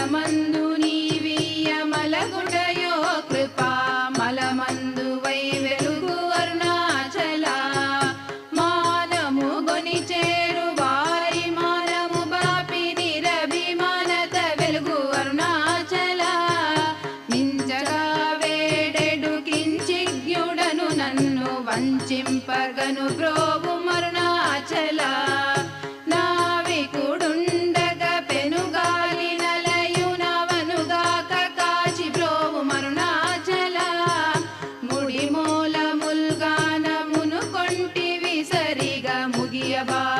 I'm Amanda. Jaya Bala.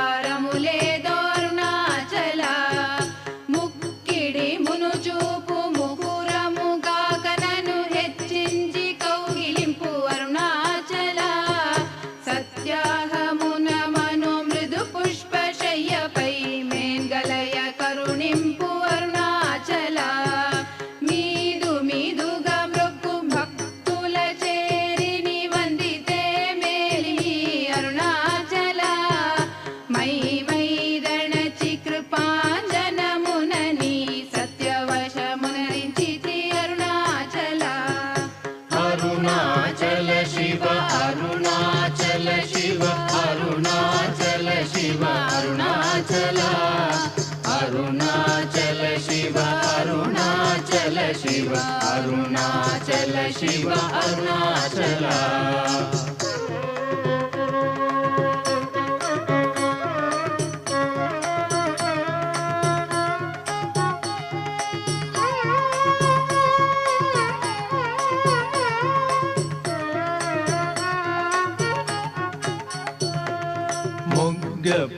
Arunachal Shiva Arunachal Shiva Arunachal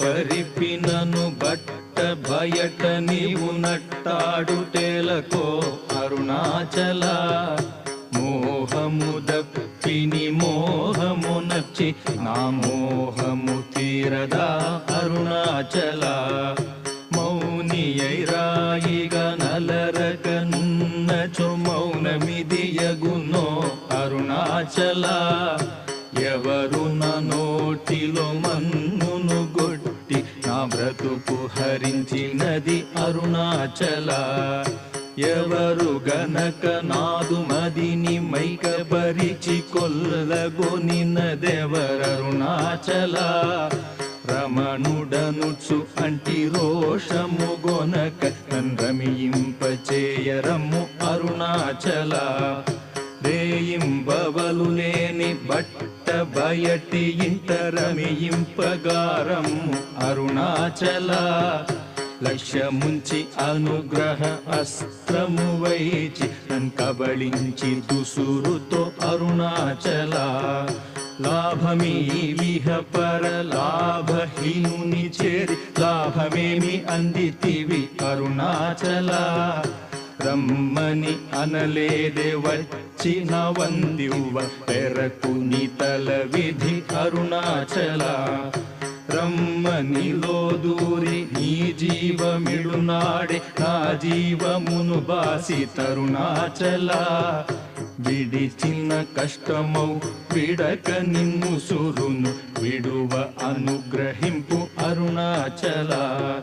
పరిపినను బట్ట బయట నీవు నట్టాడు తేలకో అరుణాచల మోహము దప్పిని మోహము నచ్చి నా మోహము తీరదా అరుణాచల. మౌనియైరాయిగ నలరకన్నచు మౌనమిదియగునో అరుణాచల. ఎవరు నా నోటిలో మన్నును గొట్టి నా బ్రతుకు హరించినది అరుణాచల. ఎవరు గనక నాదు మదిని మైకపరిచి కొల్లగొనినదెవరరుణాచల రమణుడనుచు అంటి రోషము గొనక రమియింపచేయరము అరుణాచల. రేయింబవలు లేని బట్ట బయటి ఇంటరమియింపగారము అరుణాచల. లక్ష్యముంచి అనుగ్రహ అస్త్రము వైచి నన్ కబళించి దుసురుతో అరుణాచల. లాభమీ విహ పర లాభహీనుని చేరి లాభమేమి అందితివి అరుణాచల. రమ్మని అనలేదే వచ్చిన వందివ్వ పెరకు తల విధి అరుణాచల. నిలో దూరి నీ జీవమిడునాడే నా జీవమును బాసి తరుణాచల. విడిచిన కష్టమౌ విడక నిన్ను సురును విడువ అనుగ్రహింపు అరుణాచలా.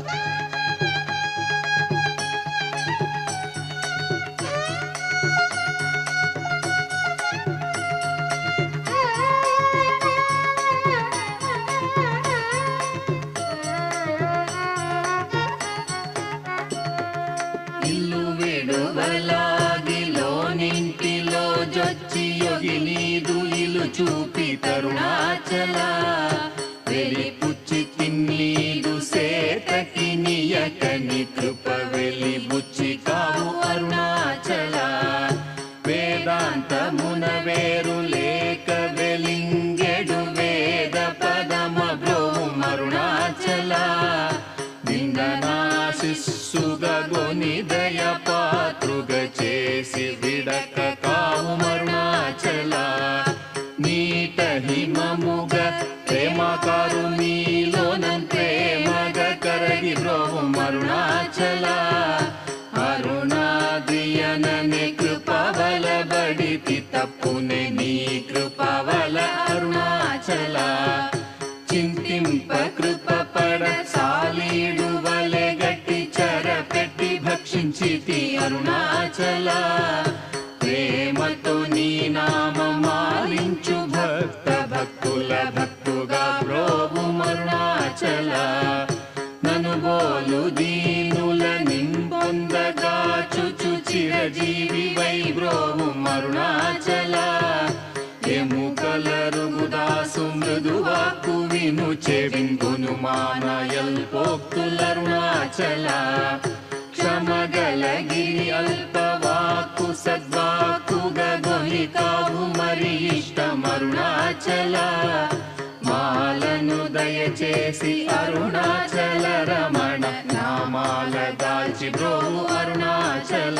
ఇల్లు నింటిలో జొచ్చి యొగి నీదు ఇల్లు చూపి తరుణాచల. వెలి పుచ్చి తిన్నీదు సేతకి నియకని కృప వెలి బుచ్చి కావు అరుణాచల. వేదాంతమున వేరు లేక వెలింగెడు వేద పదమ బ్రోమరుణాచల మారు నీలోనన్ ప్రేమగ కరగి బ్రోవు మరుణాచల. అరుణాదియనని కృపవల బడితి తప్పునే నీ కృపవల అరుణాచల. చింతింప కృప పడ సాలీడు వలె గట్టి చెర పెట్టి భక్షించితి అరుణాచల. ఎముకలరుగుదాసు మృదువాకు విను చెవింగును మానయల్ పోక్తులరుణాచల. క్షమగలగిరి అల్పవాకు సద్వాకుగొని కావు మరి ఇష్టమరుణాచల. మాలను దయచేసి అరుణాచల రమణ నామాల దాల్చి బ్రోవు అరుణాచల.